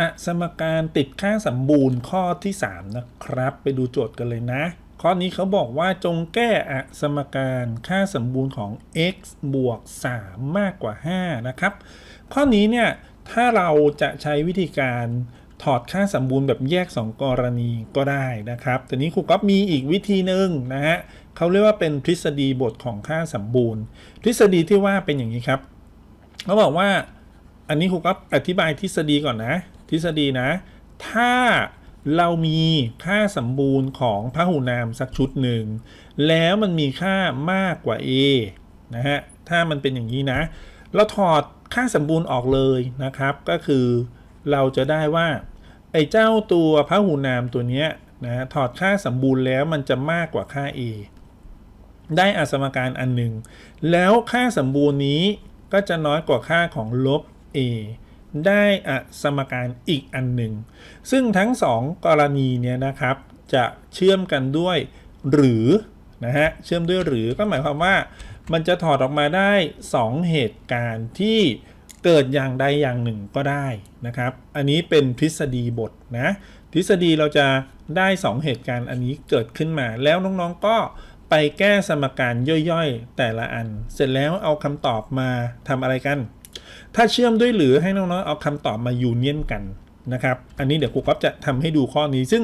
อะสมการติดค่าสมบูรณ์ข้อที่ 3 นะครับ ไปดูโจทย์กันเลยนะ ข้อนี้เขาบอกว่าจงแก้อะสมการค่าสมบูรณ์ของ x บวก 3 มากกว่า 5 นะครับ ข้อนี้เนี่ย ถ้าเราจะใช้วิธีการถอดค่าสมบูรณ์แบบแยก 2 กรณีก็ได้นะครับ แต่นี้ครูก๊อฟมีอีกวิธีหนึ่งนะฮะเขาเรียกว่าเป็นทฤษฎีบทของค่าสมบูรณ์ ทฤษฎีที่ว่าเป็นอย่างนี้ครับเขาบอกว่าอันนี้ครูก็อธิบายทฤษฎีก่อนนะ ทฤษฎีนะ ถ้าเรามีค่าสมบูรณ์ของพหูนามสักชุดหนึ่ง แล้วมันมีค่ามากกว่า a นะฮะ ถ้ามันเป็นอย่างนี้นะ เราถอดค่าสมบูรณ์ออกเลยนะครับ ก็คือเราจะได้ว่าไอ้เจ้าตัวพหูนามตัวเนี้ยนะถอดค่าสมบูรณ์แล้วมันจะมากกว่าค่า a ได้อสมการอันหนึ่ง แล้วค่าสมบูรณ์นี้ก็จะน้อยกว่าค่าของลบ a ได้อสมการอีกอันหนึ่ง ซึ่งทั้งสองกรณีเนี่ยนะครับจะเชื่อมกันด้วยหรือนะฮะเชื่อมด้วยหรือก็หมายความว่า มันจะถอดออกมาได้ 2 เหตุการณ์ที่เกิดอย่างใดอย่างหนึ่งก็ได้นะครับ อันนี้เป็นทฤษฎีบทนะทฤษฎีเราจะได้ 2 เหตุการณ์อันนี้เกิดขึ้นมา แล้วน้องๆก็ไปแก้สมการย่อยๆ แต่ละอัน เสร็จแล้วเอาคำตอบมาทำอะไรกัน ถ้าเชื่อมด้วยหรือให้น้องๆเอาคำตอบมายูเนียนกันนะครับ อันนี้เดี๋ยวครูก๊อฟจะทำให้ดูข้อนี้ ซึ่ง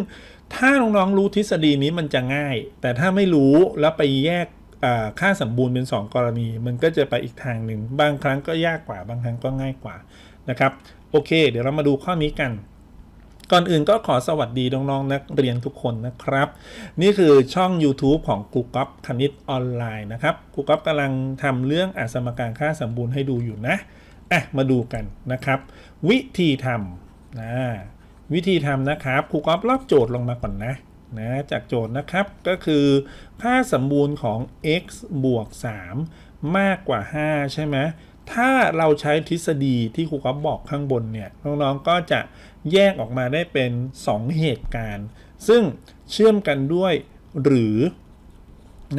ถ้าน้องๆรู้ทฤษฎีนี้มันจะง่าย แต่ถ้าไม่รู้แล้วไปแยกค่าสมบูรณ์เป็น 2 กรณี มันก็จะไปอีกทางหนึ่ง บางครั้งก็ยากกว่า บางครั้งก็ง่ายกว่านะครับ โอเค เดี๋ยวเรามาดูข้อนี้กัน ก่อนอื่นก็ขอสวัสดีน้องๆนักเรียนทุกคนนะครับ นี่คือช่อง YouTube ของครูก๊อฟคณิตออนไลน์นะครับครูก๊อฟกำลังทำเรื่องอสมการค่าสมบูรณ์ให้ดูอยู่นะ อะมาดูกันนะครับ วิธีทำนะวิธีทำนะครับครูก๊อฟลอกโจทย์ลงมาก่อนนะนะจากโจทย์นะครับก็คือค่าสมบูรณ์ของ x บวก 3 มากกว่า 5 ใช่ไหมถ้าเราใช้ทฤษฎีที่ครูก๊อฟบอกข้างบนเนี่ยน้องๆก็จะแยกออกมาได้เป็น 2 เหตุการณ์ ซึ่งเชื่อมกันด้วยหรือ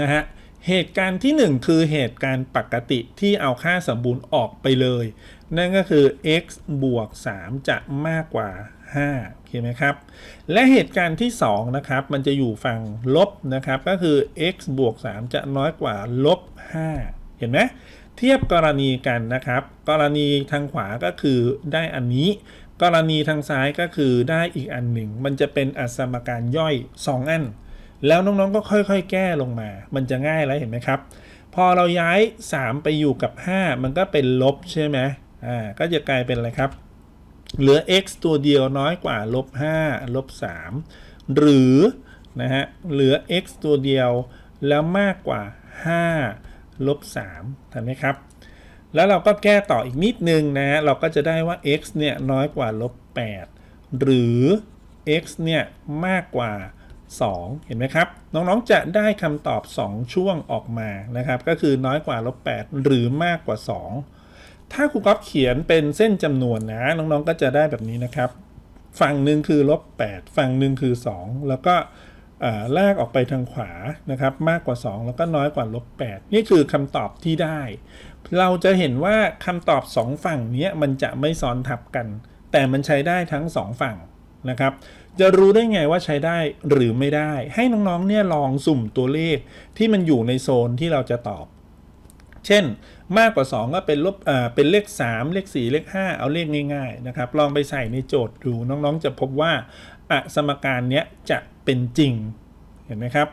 นะฮะ เหตุการณ์ที่ 1 คือเหตุการณ์ปกติที่เอาค่าสมบูรณ์ออกไปเลย นั่นก็คือ x บวก 3 จะมากกว่า 5 โอเคไหมครับ และเหตุการณ์ที่ 2 นะครับ มันจะอยู่ฝั่งลบนะครับ ก็คือ x บวก 3 จะน้อยกว่าลบ 5 เห็นไหมเทียบกรณีกันนะครับ กรณีทางขวาก็คือได้อันนี้ กรณีทางซ้ายก็คือได้อีกอันหนึ่ง มันจะเป็นอสมการย่อย 2 อัน แล้วน้องๆก็ค่อยๆ แก้ลงมา มันจะง่ายแล้วเห็นไหมครับ พอเราย้าย 3 ไปอยู่กับ 5 มันก็เป็นลบใช่ไหมอ่าก็จะกลายเป็นอะไรครับ เหลือ x ตัวเดียวน้อยกว่าลบ5ลบ3หรือนะฮะเหลือ x ตัวเดียวแล้วมากกว่า 5 ลบ3ทันไหมครับ แล้วเราก็แก้ต่ออีกนิดนึงนะ เราก็จะได้ว่า x เนี่ยน้อยกว่าลบ8หรือ x เนี่ยมากกว่า 2 เห็นไหมครับ น้องๆจะได้คำตอบ 2 ช่วงออกมานะครับ ก็คือน้อยกว่าลบ8หรือมากกว่า 2 ถ้าครูก๊อฟเขียนเป็นเส้นจำนวนนะ น้องๆก็จะได้แบบนี้นะครับ ฝั่งหนึ่งคือลบ8ฝั่งหนึ่งคือ 2 แล้วก็ลากออกไปทางขวานะครับ มากกว่า 2 แล้วก็น้อยกว่าลบ8นี่คือคำตอบที่ได้ เราจะเห็นว่าคำตอบ 2 ฝั่งนี้มันจะไม่ซ้อนทับกัน แต่มันใช้ได้ทั้ง 2 ฝั่งนะครับ จะรู้ได้ไงว่าใช้ได้หรือไม่ได้ ให้น้องๆเนี่ยลองสุ่มตัวเลขที่มันอยู่ในโซนที่เราจะตอบ เช่น มากกว่า 2 ก็เป็นลบอ่าเป็นเลข 3 เลข 4 เลข 5 เอาเลขง่ายๆนะครับ ลองไปใส่ในโจทย์ดูน้องๆ จะพบว่าอสมการเนี้ยจะเป็นจริงเห็นไหมครับ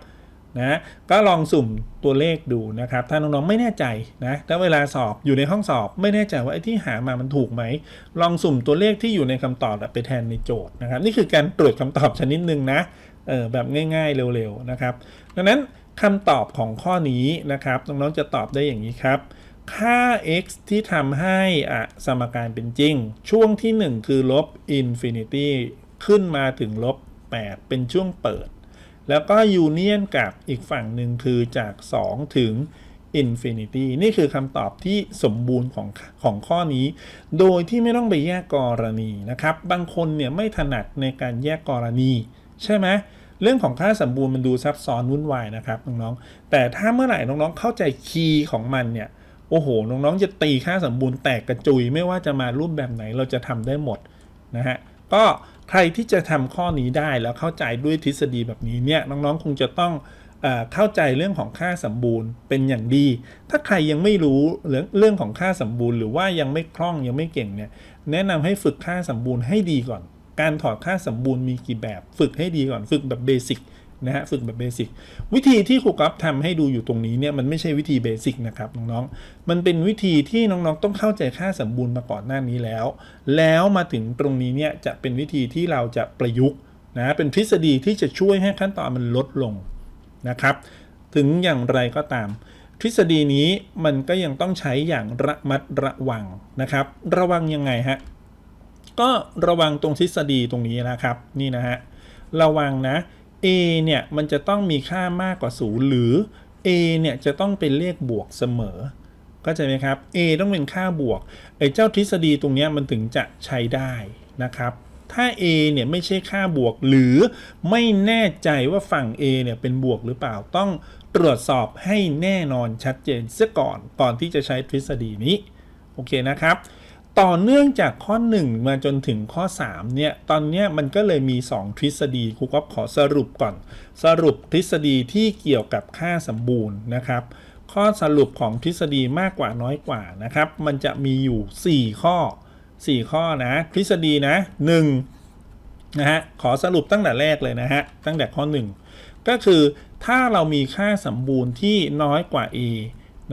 นะก็ลองสุ่มตัวเลขดูนะครับ ถ้าน้องๆไม่แน่ใจนะถ้าเวลาสอบอยู่ในห้องสอบ ไม่แน่ใจว่าไอ้ที่หามามันถูกไหม ลองสุ่มตัวเลขที่อยู่ในคำตอบไปแทนในโจทย์นะครับ นี่คือการตรวจคำตอบชนิดหนึ่งนะเออแบบง่ายๆเร็วๆนะครับ ดังนั้นคำตอบของข้อนี้นะครับน้องๆจะตอบได้อย่างนี้ครับ ค่า x ที่ทำให้อะสมการเป็นจริง ช่วงที่ 1 คือลบ infinity ขึ้นมาถึงลบ 8 เป็นช่วงเปิด แล้วก็ยูเนียนกับอีกฝั่งหนึ่งคือจาก 2 ถึง infinity นี่คือคำตอบที่สมบูรณ์ของของข้อนี้ โดยที่ไม่ต้องไปแยกกรณีนะครับ บางคนเนี่ยไม่ถนัดในการแยกกรณี ใช่ไหมเรื่องของค่าสมบูรณ์มันดูซับซ้อนวุ่นวายนะครับน้องๆ แต่ถ้าเมื่อไหร่น้องๆ เข้าใจคีย์ของมันเนี่ย โอ้โห น้องๆ จะตีค่าสมบูรณ์แตกกระจุย ไม่ว่าจะมารูปแบบไหนเราจะทำได้หมดนะฮะ ก็ใครที่จะทำข้อนี้ได้แล้วเข้าใจด้วยทฤษฎีแบบนี้เนี่ยน้องๆคงจะต้องเข้าใจเรื่องของค่าสมบูรณ์เป็นอย่างดี ถ้าใครยังไม่รู้เรื่องเรื่องของค่าสมบูรณ์ หรือว่ายังไม่คล่องยังไม่เก่งเนี่ยแนะนำให้ฝึกค่าสมบูรณ์ให้ดีก่อน การถอดค่าสมบูรณ์มีกี่แบบ ฝึกให้ดีก่อน ฝึกแบบเบสิก นะฮะฝึกแบบเบสิกวิธีที่ครูกัฟทำให้ดูอยู่ตรงนี้เนี่ยมันไม่ใช่วิธีเบสิกนะครับน้องๆมันเป็นวิธีที่น้องๆต้องเข้าใจค่าสมบูรณ์มาก่อนหน้านี้แล้ว แล้วมาถึงตรงนี้เนี่ยจะเป็นวิธีที่เราจะประยุกต์นะเป็นทฤษฎีที่จะช่วยให้ขั้นตอนมันลดลงนะครับ ถึงอย่างไรก็ตาม ทฤษฎีนี้มันก็ยังต้องใช้อย่างระมัดระวังนะครับ ระวังยังไงฮะก็ระวังตรงทฤษฎีตรงนี้นะครับ นี่นะฮะระวังนะ a เนี่ยมันจะต้องมีค่ามากกว่า 0 หรือ a เนี่ยจะต้องเป็นเลขบวกเสมอเข้าใจไหมครับ a ต้องเป็นค่าบวกไอ้เจ้าทฤษฎีตรงนี้มันถึงจะใช้ได้นะครับถ้า a เนี่ยไม่ใช่ค่าบวกหรือไม่แน่ใจว่าฝั่ง a เนี่ยเป็นบวกหรือเปล่าต้องตรวจสอบให้แน่นอนชัดเจนเสียก่อนก่อนที่จะใช้ทฤษฎีนี้ โอเคนะครับ ต่อเนื่องจากข้อ 1 มาจนถึงข้อ 3 เนี่ย ตอนนี้มันก็เลยมี 2 ทฤษฎีครูก็ขอสรุปก่อน สรุปทฤษฎีที่เกี่ยวกับค่าสมบูรณ์นะครับ ข้อสรุปของทฤษฎีมากกว่าน้อยกว่านะครับ มันจะมีอยู่ 4 ข้อ 4 ข้อนะ ทฤษฎีนะ1นะฮะ ขอสรุปตั้งแต่แรกเลยนะฮะ ตั้งแต่ข้อ 1 ก็คือถ้าเรามีค่าสมบูรณ์ที่น้อยกว่า a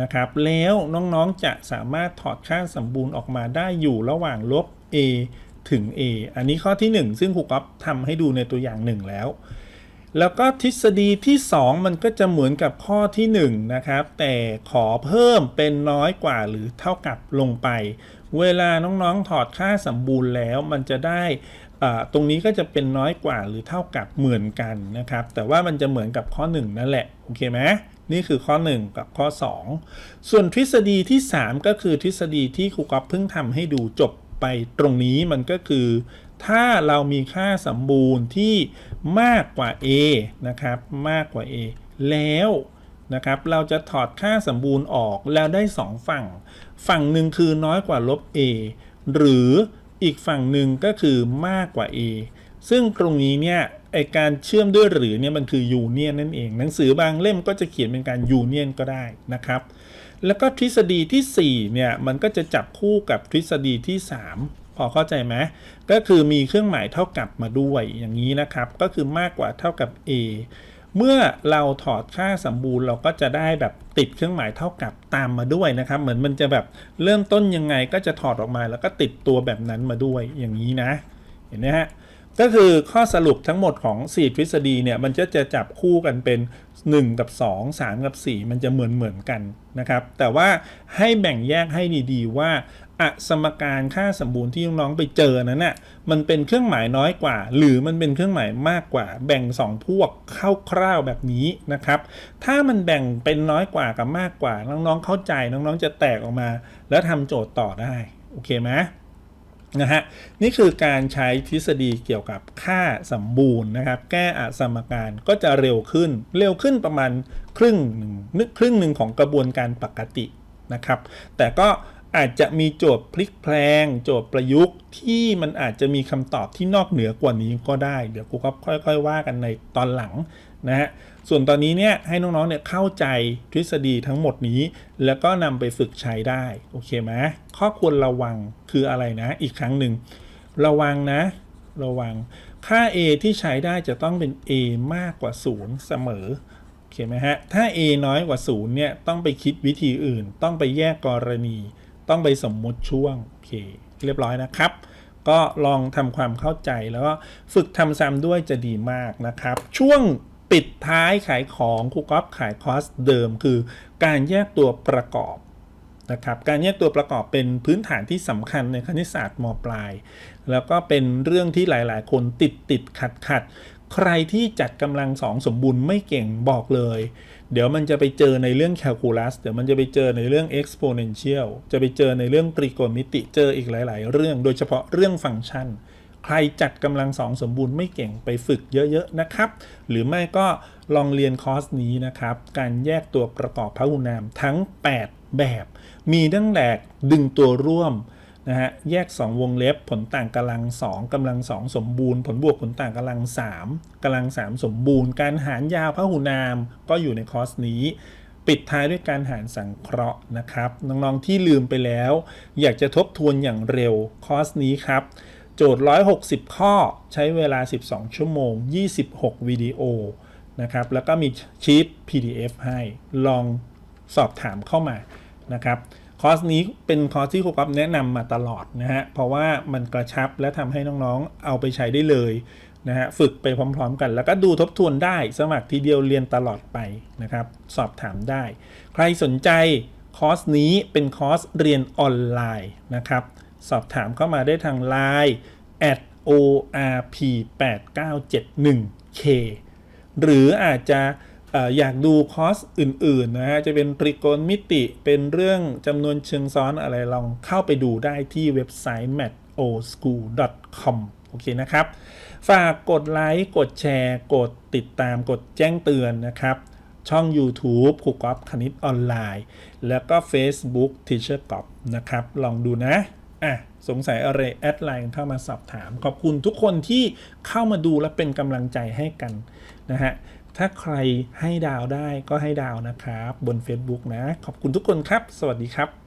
นะครับ แล้วน้องๆจะสามารถถอดค่าสมบูรณ์ออกมาได้อยู่ระหว่างลบ a ถึง a อันนี้ข้อที่ 1 ซึ่งครูก๊อฟทำให้ดูในตัวอย่าง 1 แล้ว แล้วก็ทฤษฎีที่ 2 มันก็จะเหมือนกับข้อที่ 1 นะครับ แต่ขอเพิ่มเป็นน้อยกว่าหรือเท่ากับลงไป เวลาน้องๆถอดค่าสมบูรณ์แล้วมันจะได้ตรงนี้ก็จะเป็นน้อยกว่าหรือเท่ากับเหมือนกันนะครับ แต่ว่ามันจะเหมือนกับข้อ 1 นั่นแหละ โอเคไหม นี่คือข้อ 1 กับข้อ 2 ส่วนทฤษฎีที่ 3 ก็คือทฤษฎีที่ครูก๊อฟเพิ่งทำให้ดูจบไปตรงนี้มันก็คือ ถ้าเรามีค่าสมบูรณ์ที่มากกว่า a นะครับมากกว่า a แล้วนะครับเราจะถอดค่าสมบูรณ์ออกแล้วได้ 2 ฝั่ง ฝั่งหนึ่งคือน้อยกว่าลบ a หรืออีกฝั่งหนึ่งก็คือมากกว่า a ซึ่งตรงนี้เนี่ย ไอการเชื่อมด้วยหรือเนี่ยมันคือยูเนียนนั่นเอง หนังสือบางเล่มก็จะเขียนเป็นการยูเนียนก็ได้นะครับ แล้วก็ทฤษฎีที่4เนี่ยมันก็จะจับคู่กับทฤษฎีที่ 3 พอเข้าใจไหมก็คือมีเครื่องหมายเท่ากับมาด้วยอย่างนี้นะครับ ก็คือมากกว่าเท่ากับ a เมื่อเราถอดค่าสมบูรณ์เราก็จะได้แบบติดเครื่องหมายเท่ากับตามมาด้วยนะครับ เหมือนมันจะแบบเริ่มต้นยังไงก็จะถอดออกมาแล้วก็ติดตัวแบบนั้นมาด้วยอย่างนี้นะ เห็นไหมฮะ ก็คือข้อสรุปทั้งหมดของ 4 ทฤษฎีเนี่ยมันจะจะจับคู่กันเป็น 1 กับ 2 3 กับ 4 มันจะเหมือนเหมือนกันนะครับ แต่ว่าให้แบ่งแยกให้ดีๆว่าอะสมการค่าสมบูรณ์ที่น้องๆไปเจอนั้นน่ะมันเป็นเครื่องหมายน้อยกว่า หรือมันเป็นเครื่องหมายมากกว่า แบ่ง 2 พวกคร่าวๆแบบนี้นะครับ ถ้ามันแบ่งเป็นน้อยกว่ากับมากกว่าน้องๆเข้าใจน้องๆจะแตกออกมา แล้วทำโจทย์ต่อได้โอเคไหม นะฮะนี่คือการใช้ทฤษฎีเกี่ยวกับค่าสมบูรณ์นะครับ แก้อสมการก็จะเร็วขึ้น เร็วขึ้นประมาณครึ่งหนึ่งนึกครึ่งหนึ่งของกระบวนการปกตินะครับ แต่ก็อาจจะมีโจทย์พลิกแพลง โจทย์ประยุกต์ที่มันอาจจะมีคำตอบที่นอกเหนือกว่านี้ก็ได้ เดี๋ยวครูก็ค่อย ๆ ว่ากันในตอนหลัง นะฮะส่วนตอนนี้เนี่ยให้น้องๆเนี่ยเข้าใจทฤษฎีทั้งหมดนี้ แล้วก็นำไปฝึกใช้ได้ โอเคไหมข้อควรระวังคืออะไรนะ อีกครั้งหนึ่ง ระวังนะ ระวัง ค่า a ที่ใช้ได้จะต้องเป็น a มากกว่า 0 เสมอโอเคไหมฮะถ้า a น้อยกว่า 0 เนี่ย ต้องไปคิดวิธีอื่น ต้องไปแยกกรณี ต้องไปสมมุติช่วงโอเคเรียบร้อยนะครับก็ลองทำความเข้าใจแล้วก็ฝึกทำซ้ำด้วยจะดีมากนะครับ ช่วง ปิดท้ายขายของครูก๊อฟขายคอร์สเดิมคือการแยกตัวประกอบนะครับการแยกตัวประกอบเป็นพื้นฐานที่สำคัญในคณิตศาสตร์มปลาย แล้วก็เป็นเรื่องที่หลาย ๆ คนติดติดขัดขัดใครที่จัดกำลังสองสมบูรณ์ไม่เก่งบอกเลย เดี๋ยวมันจะไปเจอในเรื่องแคลคูลัส เดี๋ยวมันจะไปเจอในเรื่อง exponential จะไปเจอในเรื่องตรีโกณมิติ เจออีกหลาย ๆ เรื่อง โดยเฉพาะเรื่องฟังก์ชัน ใครจัดกำลังสองสมบูรณ์ไม่เก่งไปฝึกเยอะๆนะครับ หรือไม่ก็ลองเรียนคอร์สนี้นะครับ การแยกตัวประกอบพหุนามทั้ง 8 แบบ มีตั้งแต่ดึงตัวร่วมนะฮะแยก 2 วงเล็บผลต่างกำลัง 2กำลัง 2 สมบูรณ์ ผลบวกผลต่างกำลัง 3กำลัง 3 สมบูรณ์ การหารยาวพหุนามก็อยู่ในคอร์สนี้ ปิดท้ายด้วยการหารสังเคราะห์นะครับน้องๆที่ลืมไปแล้ว อยากจะทบทวนอย่างเร็วคอร์สนี้ครับ โจทย์ 160 ข้อใช้เวลา 12 ชั่วโมง 26 วิดีโอนะครับ แล้วก็มีชีต PDF ให้ลองสอบถามเข้ามานะครับคอร์สนี้เป็นคอร์สที่ครูก๊อฟแนะนำมาตลอดนะฮะ เพราะว่ามันกระชับและทำให้น้องๆ เอาไปใช้ได้เลยนะฮะ ฝึกไปพร้อม ๆ กัน แล้วก็ดูทบทวนได้ สมัครทีเดียวเรียนตลอดไปนะครับ สอบถามได้ ใครสนใจคอร์สนี้เป็นคอร์สเรียนออนไลน์นะครับ สอบถามเข้ามาได้ทาง Line at orp 8 9 7 1 k หรืออาจจะอยากดูคอร์สอื่น ๆ นะฮะ จะเป็นตริโกณมิติ เป็นเรื่องจำนวนเชิงซ้อนอะไรลองเข้าไปดูได้ที่เว็บไซต์ mathoschool.com โอเคนะครับ ฝากกดไลค์ กดแชร์ กดติดตาม กดแจ้งเตือนนะครับ ช่อง YouTube ครูก๊อฟคณิตออนไลน์ แล้วก็ Facebook Teacher กอฟนะครับ ลองดูนะ อะสงสัยอะไรแอดไลน์เข้ามาสอบถาม ขอบคุณทุกคนที่เข้ามาดูและเป็นกำลังใจให้กันนะฮะถ้าใครให้ดาวได้ก็ให้ดาวนะครับ บน Facebook นะ ขอบคุณทุกคนครับ สวัสดีครับ